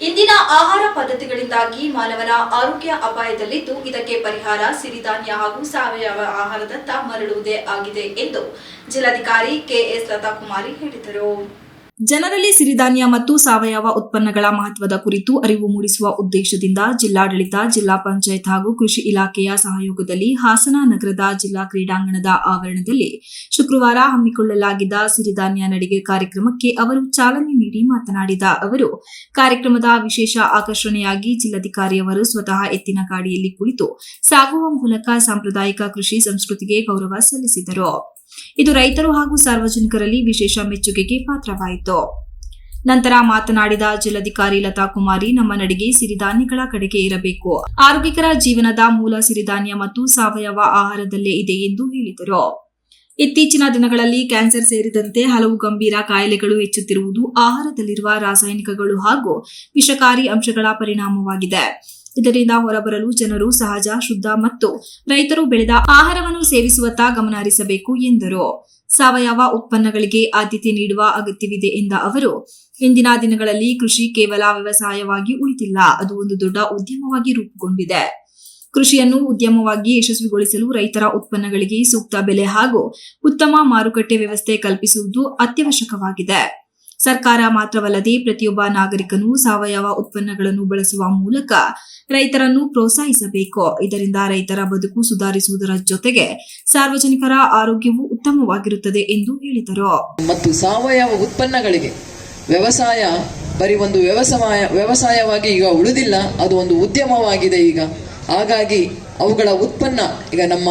ಇಂದಿನ ಆಹಾರ ಪದ್ಧತಿಗಳಿಂದಾಗಿ ಮಾನವನ ಆರೋಗ್ಯ ಅಪಾಯದಲ್ಲಿದ್ದು, ಇದಕ್ಕೆ ಪರಿಹಾರ, ಸಿರಿಧಾನ್ಯ ಹಾಗೂ ಸಾವಯವ ಆಹಾರದತ್ತ ಮರಳುವುದೇ ಆಗಿದೆ ಎಂದು ಜಿಲ್ಲಾಧಿಕಾರಿ ಕೆಎಸ್ ಲತಾಕುಮಾರಿ ಹೇಳಿದರು. ಜನರಲ್ಲಿ ಸಿರಿಧಾನ್ಯ ಮತ್ತು ಸಾವಯವ ಉತ್ಪನ್ನಗಳ ಮಹತ್ವದ ಕುರಿತು ಅರಿವು ಮೂಡಿಸುವ ಉದ್ದೇಶದಿಂದ ಜಿಲ್ಲಾಡಳಿತ, ಜಿಲ್ಲಾ ಪಂಚಾಯತ್ ಹಾಗೂ ಕೃಷಿ ಇಲಾಖೆಯ ಸಹಯೋಗದಲ್ಲಿ ಹಾಸನ ನಗರದ ಜಿಲ್ಲಾ ಕ್ರೀಡಾಂಗಣದ ಆವರಣದಲ್ಲಿ ಶುಕ್ರವಾರ ಹಮ್ಮಿಕೊಳ್ಳಲಾಗಿದ್ದ ಸಿರಿಧಾನ್ಯ ನಡಿಗೆ ಕಾರ್ಯಕ್ರಮಕ್ಕೆ ಅವರು ಚಾಲನೆ ನೀಡಿ ಮಾತನಾಡಿದ ಅವರು, ಕಾರ್ಯಕ್ರಮದ ವಿಶೇಷ ಆಕರ್ಷಣೆಯಾಗಿ ಜಿಲ್ಲಾಧಿಕಾರಿಯವರು ಸ್ವತಃ ಎತ್ತಿನ ಗಾಡಿಯಲ್ಲಿ ಕುಳಿತು ಸಾಗುವ ಮೂಲಕ ಸಾಂಪ್ರದಾಯಿಕ ಕೃಷಿ ಸಂಸ್ಕೃತಿಗೆ ಗೌರವ ಸಲ್ಲಿಸಿದರು. ಇದು ರೈತರು ಹಾಗೂ ಸಾರ್ವಜನಿಕರಲ್ಲಿ ವಿಶೇಷ ಮೆಚ್ಚುಗೆಗೆ ಪಾತ್ರವಾಯಿತು. ನಂತರ ಮಾತನಾಡಿದ ಜಿಲ್ಲಾಧಿಕಾರಿ ಲತಾ ಕುಮಾರಿ ನಮ್ಮ ನಡಿಗೆ ಸಿರಿಧಾನ್ಯಗಳ ಕಡೆಗೆ ಇರಬೇಕು. ಆರೋಗ್ಯಕರ ಜೀವನದ ಮೂಲ ಸಿರಿಧಾನ್ಯ ಮತ್ತು ಸಾವಯವ ಆಹಾರದಲ್ಲೇ ಇದೆ ಎಂದು ಹೇಳಿದರು. ಇತ್ತೀಚಿನ ದಿನಗಳಲ್ಲಿ ಕ್ಯಾನ್ಸರ್ ಸೇರಿದಂತೆ ಹಲವು ಗಂಭೀರ ಕಾಯಿಲೆಗಳು ಹೆಚ್ಚುತ್ತಿರುವುದು ಆಹಾರದಲ್ಲಿರುವ ರಾಸಾಯನಿಕಗಳು ಹಾಗೂ ವಿಷಕಾರಿ ಅಂಶಗಳ ಪರಿಣಾಮವಾಗಿದೆ. ಇದರಿಂದ ಹೊರಬರಲು ಜನರು ಸಹಜ, ಶುದ್ಧ ಮತ್ತು ರೈತರು ಬೆಳೆದ ಆಹಾರವನ್ನು ಸೇವಿಸುವತ್ತ ಗಮನ ಹರಿಸಬೇಕು ಎಂದರು. ಸಾವಯವ ಉತ್ಪನ್ನಗಳಿಗೆ ಆದ್ಯತೆ ನೀಡುವ ಅಗತ್ಯವಿದೆ ಎಂದ ಅವರು, ಇಂದಿನ ದಿನಗಳಲ್ಲಿ ಕೃಷಿ ಕೇವಲ ವ್ಯವಸಾಯವಾಗಿ ಉಳಿದಿಲ್ಲ, ಅದು ಒಂದು ದೊಡ್ಡ ಉದ್ಯಮವಾಗಿ ರೂಪುಗೊಂಡಿದೆ. ಕೃಷಿಯನ್ನು ಉದ್ಯಮವಾಗಿ ಯಶಸ್ವಿಗೊಳಿಸಲು ರೈತರ ಉತ್ಪನ್ನಗಳಿಗೆ ಸೂಕ್ತ ಬೆಲೆ ಹಾಗೂ ಉತ್ತಮ ಮಾರುಕಟ್ಟೆ ವ್ಯವಸ್ಥೆ ಕಲ್ಪಿಸುವುದು ಅತ್ಯವಶ್ಯಕವಾಗಿದೆ. ಸರ್ಕಾರ ಮಾತ್ರವಲ್ಲದೆ ಪ್ರತಿಯೊಬ್ಬ ನಾಗರಿಕನು ಸಾವಯವ ಉತ್ಪನ್ನಗಳನ್ನು ಬಳಸುವ ಮೂಲಕ ರೈತರನ್ನು ಪ್ರೋತ್ಸಾಹಿಸಬೇಕು. ಇದರಿಂದ ರೈತರ ಬದುಕು ಸುಧಾರಿಸುವುದರ ಜೊತೆಗೆ ಸಾರ್ವಜನಿಕರ ಆರೋಗ್ಯವು ಉತ್ತಮವಾಗಿರುತ್ತದೆ ಎಂದು ಹೇಳಿದರು. ಮತ್ತು ಸಾವಯವ ಉತ್ಪನ್ನಗಳಿಗೆ ವ್ಯವಸಾಯ, ಬರೀ ಒಂದು ವ್ಯವಸಾಯ, ವ್ಯವಸಾಯವಾಗಿ ಈಗ ಉಳಿದಿಲ್ಲ, ಅದು ಒಂದು ಉದ್ಯಮವಾಗಿದೆ ಈಗ. ಹಾಗಾಗಿ ಅವುಗಳ ಉತ್ಪನ್ನ, ಈಗ ನಮ್ಮ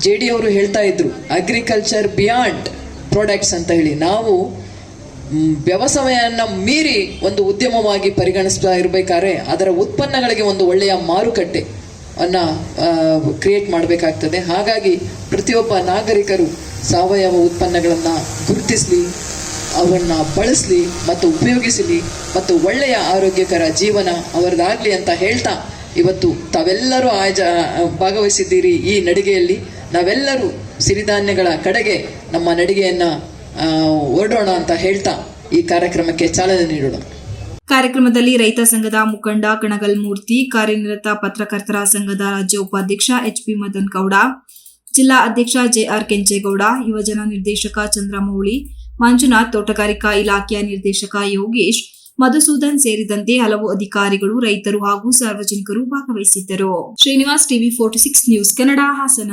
ಜೆ ಡಿ ಅವರು ಹೇಳ್ತಾ ಇದ್ರು ಅಗ್ರಿಕಲ್ಚರ್ ಬಿಯಾಂಡ್ ಪ್ರಾಡಕ್ಟ್ಸ್ ಅಂತ ಹೇಳಿ. ನಾವು ವ್ಯವಸಾಯವನ್ನ ಮೀರಿ ಒಂದು ಉದ್ಯಮವಾಗಿ ಪರಿಗಣಿಸ್ತಾ ಇರಬೇಕಾದ್ರೆ ಅದರ ಉತ್ಪನ್ನಗಳಿಗೆ ಒಂದು ಒಳ್ಳೆಯ ಮಾರುಕಟ್ಟೆ ಅನ್ನ ಕ್ರಿಯೇಟ್ ಮಾಡಬೇಕಾಗ್ತದೆ. ಹಾಗಾಗಿ ಪ್ರತಿಯೊಬ್ಬ ನಾಗರಿಕರು ಸಾವಯವ ಉತ್ಪನ್ನಗಳನ್ನು ಗುರುತಿಸಲಿ, ಅವನ್ನು ಬಳಸಲಿ ಮತ್ತು ಉಪಯೋಗಿಸಲಿ ಮತ್ತು ಒಳ್ಳೆಯ ಆರೋಗ್ಯಕರ ಜೀವನ ಅವರದಾಗಲಿ ಅಂತ ಹೇಳ್ತಾ ಇವತ್ತು ತಾವೆಲ್ಲರೂ ಆಯ ಭಾಗವಹಿಸಿದ್ದೀರಿ ಈ ನಡಿಗೆಯಲ್ಲಿ. ನಾವೆಲ್ಲರೂ ಸಿರಿಧಾನ್ಯಗಳ ಕಡೆಗೆ ನಮ್ಮ ನಡಿಗೆಯನ್ನು ಹೊರಡೋಣ ಅಂತ ಹೇಳ್ತಾ ಈ ಕಾರ್ಯಕ್ರಮಕ್ಕೆ ಚಾಲನೆ ನೀಡೋಣ. ಕಾರ್ಯಕ್ರಮದಲ್ಲಿ ರೈತ ಸಂಘದ ಮುಖಂಡ ಕಣಗಲ್ ಮೂರ್ತಿ, ಕಾರ್ಯನಿರತ ಪತ್ರಕರ್ತರ ಸಂಘದ ರಾಜ್ಯ ಉಪಾಧ್ಯಕ್ಷ ಎಚ್ ಪಿ ಮದನ್ ಗೌಡ, ಜಿಲ್ಲಾ ಅಧ್ಯಕ್ಷ ಜೆಆರ್ ಕೆಂಚೇಗೌಡ, ಯುವಜನ ನಿರ್ದೇಶಕ ಚಂದ್ರಮೌಳಿ, ಮಂಜುನಾಥ್ ತೋಟಗಾರಿಕಾ ಇಲಾಖೆಯ ನಿರ್ದೇಶಕ ಯೋಗೇಶ್, ಮಧುಸೂದನ್ ಸೇರಿದಂತೆ ಹಲವು ಅಧಿಕಾರಿಗಳು, ರೈತರು ಹಾಗೂ ಸಾರ್ವಜನಿಕರು ಭಾಗವಹಿಸಿದ್ದರು. Srinivas TV forty six news Kannada Hassan.